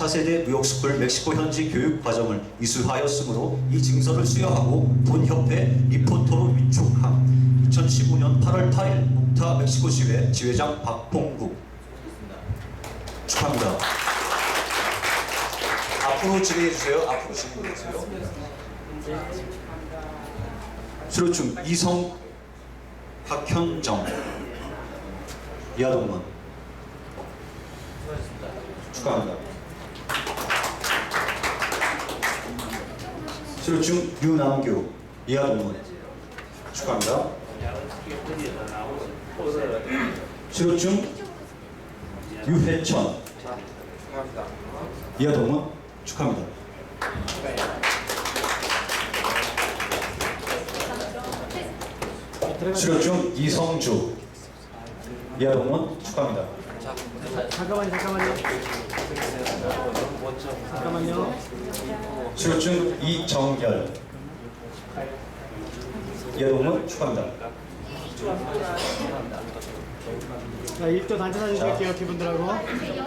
4세대 무역스쿨 멕시코 현지 교육 과정을 이수하였으므로 이 증서를 수여하고 본협회 리포터로 위촉함 2015년 8월 8일 묵타 멕시코 시회 지회장 박봉국 축하합니다. 앞으로 진행해 주세요. 앞으로 진행해 주세요. 수료중 이성 박현정 이하동원 축하합니다. 수료중 유남규 이하동원 축하합니다. 수료중 유해천 이하동원 축하합니다. 수료중 이성주 이하동원 축하합니다. 잠깐만요, 잠깐만요. 잠깐만요. 수료중 이정열 이하동원 축하합니다. 자, 1도 단체 사진 찍을게요, 기분들하고.